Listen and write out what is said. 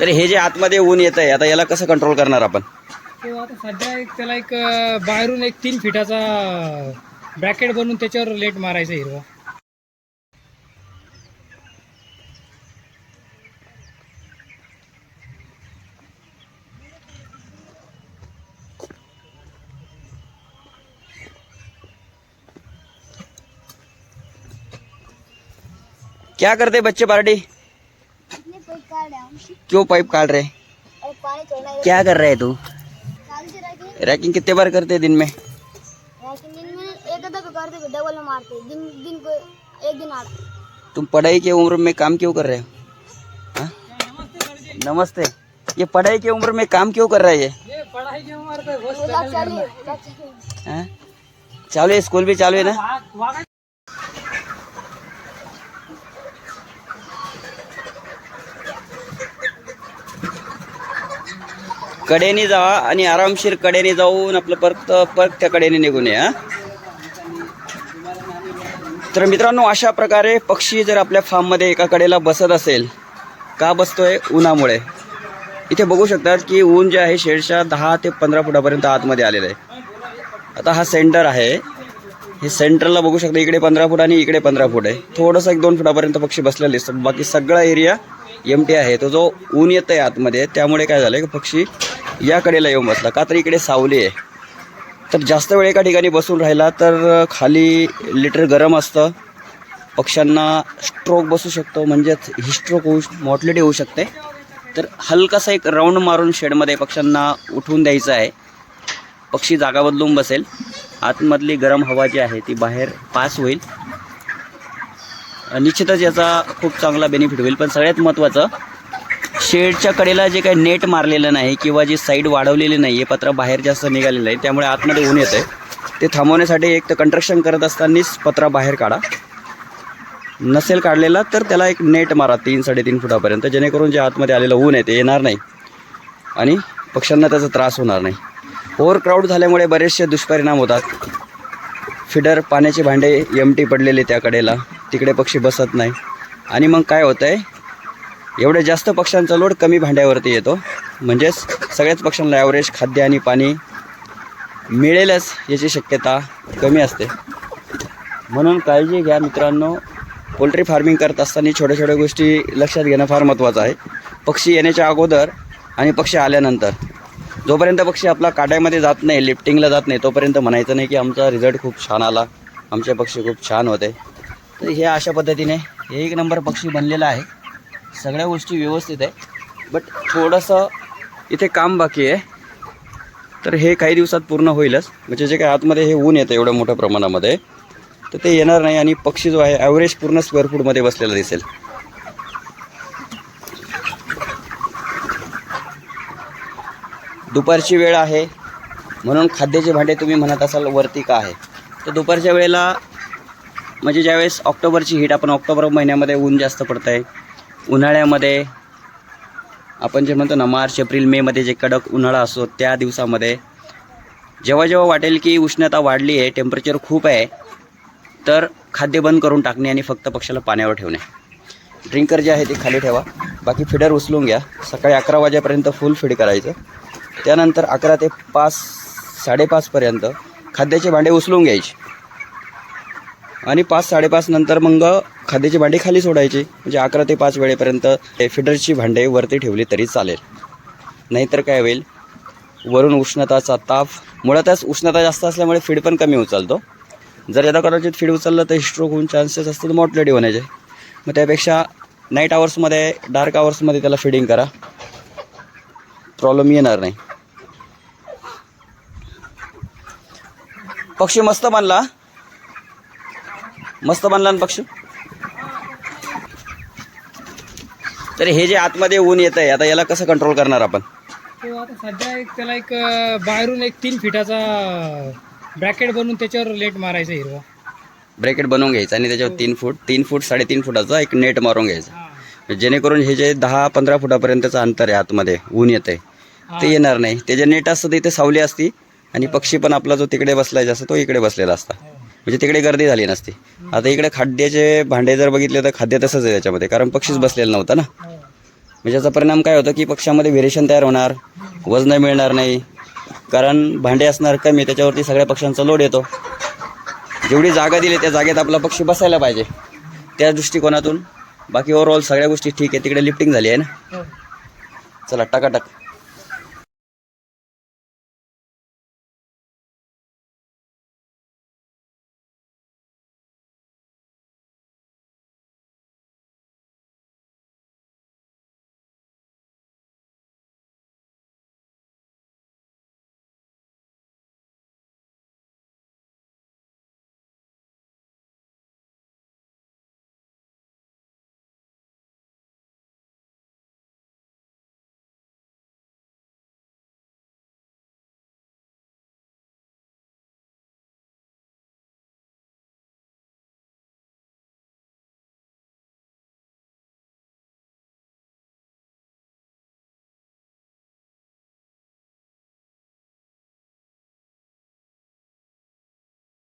तर हे जे आतमध्ये ऊन येत आहे आता याला कसं कंट्रोल करणार आपण? तो आता सध्या एक त्याला एक अं, बाहेरून एक तीन फिटाचा ब्रॅकेट बनवून त्याच्यावर लेट मारायचा हिरवा. क्या करते बच्चे पार्टी? क्यों पाइप काट रहे? और पानी छोड़ना है। क्या कर रहे तू? काल से रखे रैकिंग कितने बार करते दिन में? लेकिन दिन में एक आधा पे करते फिर डबल में मारते दिन दिन को एक दिन आड़ा तुम पढ़ाई की उम्र में काम क्यों कर रहे हो? हाँ? नमस्ते। ये पढ़ाई की उम्र में काम क्यों कर रहा है ये? ये पढ़ाई क्यों मारता है बस मजाक चालू है। मजाक चालू है। हाँ? चालू है स्कूल भी चालू है ना? कडेने जावा आणि आरामशीर कडेने जाऊन आपलं परत परत त्या कडेने निघून या. तर मित्रांनो अशा प्रकारे पक्षी जर आपल्या फार्ममध्ये एका कडेला बसत असेल का बसतोय? उन्हामुळे. इथे बघू शकतात की ऊन जे आहे शेडच्या दहा ते पंधरा फुटापर्यंत आतमध्ये आलेलं आहे. आता हा सेंटर आहे. हे सेंटरला बघू शकता इकडे पंधरा फूट आणि इकडे पंधरा फूट आहे. थोडंसं एक दोन फुटापर्यंत पक्षी बसलेले दिसतात. बाकी सगळा एरिया एम टी आहे. तो जो ऊन येत आहे आतमध्ये त्यामुळे काय झालं की पक्षी या कडेला येऊन बसला. का तर इकडे सावली आहे. तर जास्त वेळ एका ठिकाणी बसून राहिला तर खाली लिटर गरम असतं. पक्ष्यांना स्ट्रोक बसू शकतो. म्हणजेच हिस्ट्रोक होऊ मॉर्टलिटी होऊ शकते. तर हलकासा एक राऊंड मारून शेडमध्ये पक्ष्यांना उठवून द्यायचं आहे. पक्षी जागा बदलून बसेल. आतमधली गरम हवा जी आहे ती बाहेर पास होईल. निश्चितच याचा खूप चांगला बेनिफिट होईल. पण सगळ्यात महत्त्वाचं शेडच्या कडेला जे काही नेट मारलेलं नाही किंवा जी साईड वाढवलेली नाही आहे पत्रा बाहेर जास्त निघालेलं नाही त्यामुळे आतमध्ये ऊन येतं आहे ते थांबवण्यासाठी एक तर कंस्ट्रक्शन करत असतानाच पत्रा बाहेर काढा. नसेल काढलेला तर त्याला एक नेट मारा तीन साडेतीन फुटापर्यंत जेणेकरून जे आतमध्ये आलेलं ऊन आहे ते येणार नाही. आणि पक्ष्यांना त्याचा त्रास होणार नाही. ओव्हर क्राऊड झाल्यामुळे बरेचसे दुष्परिणाम होतात. फिडर पाण्याचे भांडे एमटी पडलेले त्या कडेला. तिकडे पक्षी बसत नाही. आणि मग काय होतं आहे एवढ्या जास्त पक्ष्यांचा लोड कमी भांड्यावरती येतो. म्हणजेच सगळ्याच पक्ष्यांना ॲव्हरेज खाद्य आणि पाणी मिळेलच याची शक्यता कमी असते. म्हणून काळजी घ्या मित्रांनो. पोल्ट्री फार्मिंग करत असताना छोट्या छोट्या गोष्टी लक्षात घेणं फार महत्त्वाचं आहे. पक्षी येण्याच्या अगोदर आणि पक्षी आल्यानंतर. जोपर्यंत पक्षी आपला काड्यामध्ये जात नाही लिफ्टिंगला जात नाही तोपर्यंत म्हणायचं नाही की आमचा रिझल्ट खूप छान आला. आमचे पक्षी खूप छान होते. तर हे अशा पद्धतीने हे एक नंबर पक्षी बनलेला आहे. सगळ्या गोष्टी व्यवस्थित आहे. बट थोडंसं इथे काम बाकी आहे. तर हे काही दिवसात पूर्ण होईलच. म्हणजे जे काही आतमध्ये हे ऊन येतं एवढ्या मोठ्या प्रमाणामध्ये तर ते येणार नाही आणि पक्षी जो आहे ॲव्हरेज पूर्ण स्क्वेअर फूटमध्ये बसलेला दिसेल. दुपारची वेळ आहे. म्हणून खाद्याचे भांडे तुम्ही म्हणत असाल वरती का आहे. तर दुपारच्या वेळेला म्हणजे ज्यावेळेस ऑक्टोबरची हीट आपण ऑक्टोबर महिन्यामध्ये ऊन जास्त पडतं आहे उन्हाळ्यामध्ये आपण जे म्हणतो ना मार्च एप्रिल मेमध्ये जे कडक उन्हाळा असतो त्या दिवसामध्ये जेव्हा जेव्हा वाटेल की उष्णता वाढली आहे टेम्परेचर खूप आहे तर खाद्य बंद करून टाकणे आणि फक्त पक्षाला पाण्यावर ठेवणे. ड्रिंकर जे आहे ते खाली ठेवा. बाकी फिडर उचलून घ्या. सकाळी अकरा वाजेपर्यंत फुल फीड करायचं. त्यानंतर अकरा ते पाच साडेपाचपर्यंत खाद्याचे भांडे उचलून घ्यायचे. आणि पाच साडेपाच नंतर मग खाद्याची भांडी खाली सोडायची. म्हणजे अकरा ते पाच वेळेपर्यंत फिडरची भांडे वरती ठेवली तरी चालेल. नाहीतर काय होईल? वरून उष्णताचा ताप मुळातच उष्णता जास्त असल्यामुळे फीड पण कमी उचलतो. जर यदा कदाचित फीड उचललं तर स्ट्रोक होऊन चान्सेस असतात मॉटलेडी होण्याचे. मग त्यापेक्षा नाईट आवर्समध्ये डार्क आवर्समध्ये त्याला फिडिंग करा. प्रॉब्लेम येणार नाही. पक्षी मस्त बनला. मस्त बांधला ना पक्षी? तर हे जे आतमध्ये ऊन येत आहे आता याला कसं कंट्रोल करणार आपण? तो आता सध्या एक त्याला एक बाहेरून एक तीन फिटाचा ब्रॅकेट बनवून त्याच्यावर लेट मारायचा हिरवा. ब्रॅकेट बनवून घ्यायचं आणि त्याच्यावर तीन फूट तीन फूट साडेतीन फुटाचा एक नेट मारून घ्यायचा. हा. जेणेकरून हे जे दहा पंधरा फुटापर्यंतचं अंतर आहे आतमध्ये ऊन येत आहे ते येणार नाही. ते जे नेट असतं तिथे सावली असती आणि पक्षी पण आपला जो तिकडे बसलायचा असतो तो इकडे बसलेला असता. म्हणजे तिकडे गर्दी झाली नसती. आता इकडे खाद्याचे भांडे जर बघितले तर खाद्य तसंच आहे त्याच्यामध्ये कारण पक्षीच बसलेला नव्हता ना. हो. म्हणजे याचा परिणाम काय होतं की पक्षामध्ये व्हेरिएशन तयार होणार वजन मिळणार नाही. कारण भांडे असणार कमी त्याच्यावरती सगळ्या पक्षांचा लोड येतो. जेवढी जागा दिली त्या जागेत आपला पक्षी बसायला पाहिजे. त्या दृष्टिकोनातून बाकी ओव्हरऑल सगळ्या गोष्टी ठीक आहे तिकडे लिफ्टिंग झाली आहे ना? हो. चला टाकाटाक.